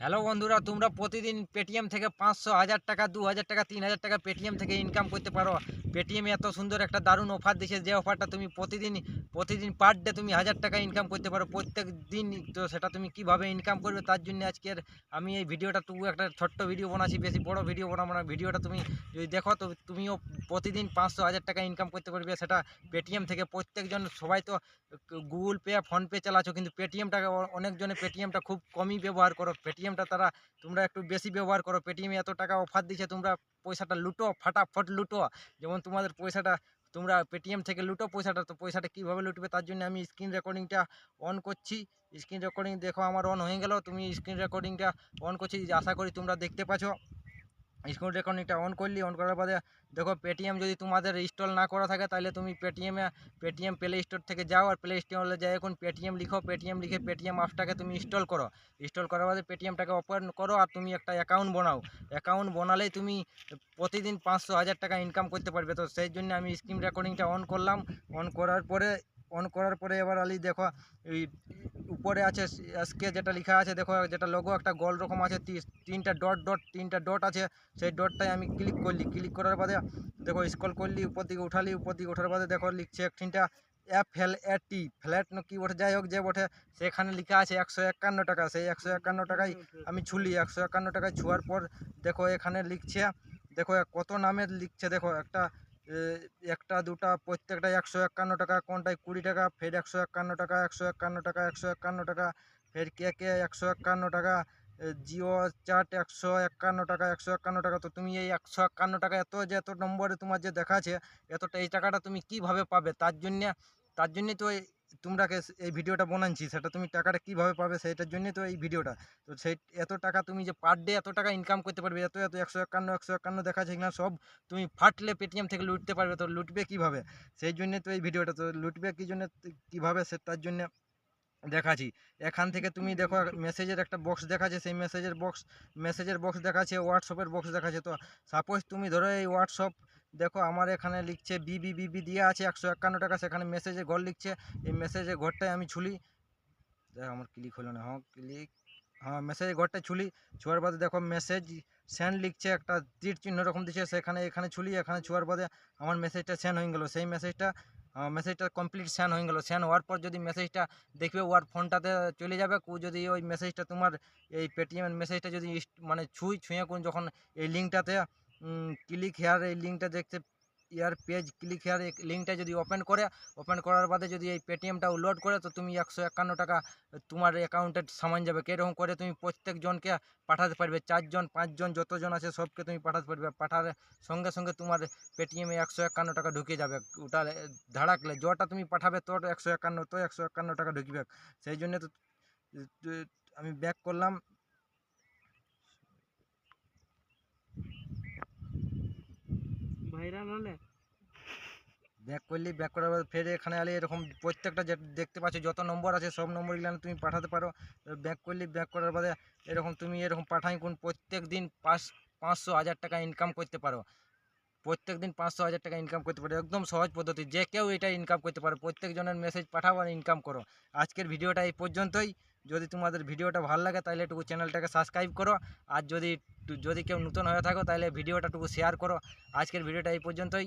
Hello বন্ধুরা, তোমরা প্রতিদিন পেটিএম থেকে পাঁচশো, হাজার টাকা, দু হাজার টাকা, তিন হাজার টাকা পেটিএম থেকে ইনকাম করতে পারো। পেটিএম এত সুন্দর একটা দারুণ অফার দিয়েছে যে অফারটা তুমি প্রতিদিন প্রতিদিন পার ডে তুমি হাজার টাকা ইনকাম করতে পারো। প্রত্যেক দিন তো সেটা তুমি কীভাবে ইনকাম করবে তার জন্য আজকের আমি এই ভিডিওটা টুকু একটা ছোট্ট ভিডিও বানাচ্ছি, বেশি বড় ভিডিও বানাবো না। ভিডিওটা তুমি যদি দেখো তো তুমিও প্রতিদিন পাঁচশো, হাজার টাকা ইনকাম করতে পারবে। সেটা পেটিএম থেকে প্রত্যেকজন, সবাই তো গুগল পে ফোনপে চালাচ্ছ, কিন্তু পেটিএমটাকে অনেকজনে পেটিএমটা খুব কমই ব্যবহার করো। পেটিএমটা তারা তোমরা একটু বেশি ব্যবহার করো। পেটিএমে এত টাকা অফার দিচ্ছে তোমরা পয়সাটা লুটো, ফাটাফট লুটো। যেমন তোমাদের পয়সাটা, তোমরা পেটিএম থেকে লুটো পয়সাটা, তো পয়সাটা কীভাবে লুটবে তার জন্য আমি স্ক্রিন রেকর্ডিংটা অন করছি। স্ক্রিন রেকর্ডিং দেখো আমার অন হয়ে গেল, তুমি স্ক্রিন রেকর্ডিংটা অন করছি, আশা করি তোমরা দেখতে পাচ্ছ। স্ক্রিন রেকর্ডিংটা অন করলি, অন করার বাদে দেখো পেটিএম যদি তোমাদের ইনস্টল না করা থাকে, তাহলে তুমি পেটিএমে পেটিএম প্লে স্টোর থেকে যাও আর প্লে স্টোরে যাই, এখন পেটিএম লিখো পেটিএম লিখে পেটিএম অ্যাপসটাকে তুমি ইনস্টল করো। ইনস্টল করার বাদে পেটিএমটাকে ওপেন করো আর তুমি একটা অ্যাকাউন্ট বানাও। অ্যাকাউন্ট বানালেই তুমি প্রতিদিন পাঁচশো হাজার টাকা ইনকাম করতে পারবে। তো সেই জন্য আমি স্ক্রিন রেকর্ডিংটা অন করলাম। অন করার পরে অন করার পরে এবার আলি দেখো, এই উপরে আছে এসকে যেটা লেখা আছে, দেখো যেটা লোগো একটা গোল রকম আছে তিনটা ডট ডট তিনটা ডট আছে, সেই ডটটাই আমি ক্লিক করলি। ক্লিক করার বাদে দেখো স্ক্রল করলি, উপর দিকে উঠালি, উপর দিকে ওঠার বাদে দেখো লিখছে একটিনটা এফ এল এ টি ফ্ল্যাট কি ওঠে যাই হোক যে ওঠে সেখানে লেখা আছে একশো একান্ন টাকা, সেই একশো একান্ন টাকায় আমি ছুলি, একশো একান্ন টাকায় ছুয়ার পর দেখো এখানে লিখছে, দেখো কত নামের লিখছে, দেখো একটা একটা, দুটা, প্রত্যেকটা একশো একান্ন টাকা, কোনটায় কুড়ি টাকা, ফের একশো একান্ন টাকা, একশো একান্ন টাকা, একশো একান্ন টাকা, ফের কে কে একশো একান্ন টাকা জিও চার্ট একশো একান্ন টাকা, একশো একান্ন টাকা, তো তুমি এই একশো একান্ন টাকা এত যে, এত নম্বরে তোমার যে দেখাচ্ছে, এতটা এই টাকাটা তুমি কীভাবে পাবে? তার জন্যে তার জন্যে তো স- এই ভিডিওটা বানাচ্ছি, সেটা তুমি টাকাটা কীভাবে পাবে সেটার জন্যই তো এই ভিডিওটা। তো সেই, এত টাকা তুমি যে পার ডে এত টাকা ইনকাম করতে পারবে, এত এত একশো একান্ন একশো একান্ন দেখাচ্ছে কিনা, সব তুমি ফাটলে পেটিএম থেকে লুটতে পারবে, তো লুটবে কীভাবে? সেই জন্যে তো এই ভিডিওটা, তো লুটবে কী জন্য কীভাবে সে, তার জন্য দেখাচ্ছি। এখান থেকে তুমি দেখো মেসেজের একটা বক্স দেখাচ্ছে, সেই মেসেজের বক্স মেসেজের বক্স দেখাচ্ছে হোয়াটসঅ্যাপের বক্স দেখাচ্ছে। তো সাপোজ তুমি ধরো এই হোয়াটসঅ্যাপ দেখো আমার এখানে লিখছে বিবি বিবি দিয়ে আছে একশো একান্ন টাকা, সেখানে মেসেজে ঘর লিখছে। এই মেসেজে ঘরটায় আমি ছুলি দেখো আমার ক্লিক হলো না হ্যাঁ ক্লিক হ্যাঁ মেসেজের ঘরটা ছুলি ছোঁয়ার বাদে দেখো মেসেজ সেন্ড লিখছে, একটা তীর চিহ্ন রকম দিচ্ছে, সেখানে, এখানে ছুলি এখানে ছোঁয়ার বাদে আমার মেসেজটা সেন্ড হয়ে গেলো। সেই মেসেজটা মেসেজটা কমপ্লিট সেন্ড হয়ে গেলো। সেন্ড হওয়ার পর যদি মেসেজটা দেখবে ওর ফোনটাতে চলে যাবে। কু যদি ওই মেসেজটা তোমার এই পেটিএমের মেসেজটা যদি মানে ছুঁই, ছুঁয়ে কোন যখন এই লিঙ্কটাতে ক্লিক হেয়ার এই লিঙ্কটা দেখতে, ইয়ার পেজ ক্লিক হেয়ার এই লিঙ্কটা যদি ওপেন করে ওপেন করার বাদে যদি এই পেটিএমটা লোড করে, তো তুমি একশো একান্ন টাকা তোমার অ্যাকাউন্টে সামান যাবে। কীরকম করে তুমি প্রত্যেকজনকে পাঠাতে পারবে, চারজন, পাঁচজন, যতজন আছে সবকে তুমি পাঠাতে পারবে। পাঠার সঙ্গে সঙ্গে তোমার পেটিএমে একশো একান্ন টাকা ঢুকে যাবে। ওটা ধাড়াকলে যটা তুমি পাঠাবে, তোর একশো একান্ন, তো একশো একান্ন টাকা ঢুকবে। সেই জন্য তো তো- আমি ব্যাক করলাম। ব্যাক করলি, ব্যাক করার পর ফের এখানে আলে এরকম প্রত্যেকটা দেখতে পাচ্ছ, যত নম্বর আছে সব নম্বরগুলো তুমি পাঠাতে পারো। ব্যাক করলি, ব্যাক করার বাদে এরকম তুমি এরকম পাঠাই কোন প্রত্যেক দিন পাঁচ, পাঁচশো হাজার টাকা ইনকাম করতে পারো। প্রত্যেক দিন পাঁচশো হাজার টাকা ইনকাম করতে পারে। একদম সহজ পদ্ধতি। যে কেউ এটা ইনকাম করতে পারো। প্রত্যেকজনের মেসেজ পাঠাও আর ইনকাম করো। আজকের ভিডিওটা এই পর্যন্তই। যদি তোমাদের ভিডিওটা ভালো লাগে, তাহলে একটু চ্যানেলটাকে সাবস্ক্রাইব করো। আর যদি যদি কেউ নতুন হয়ে থাকো, তাহলে ভিডিওটা একটু শেয়ার করো। আজকের ভিডিওটা এই পর্যন্তই।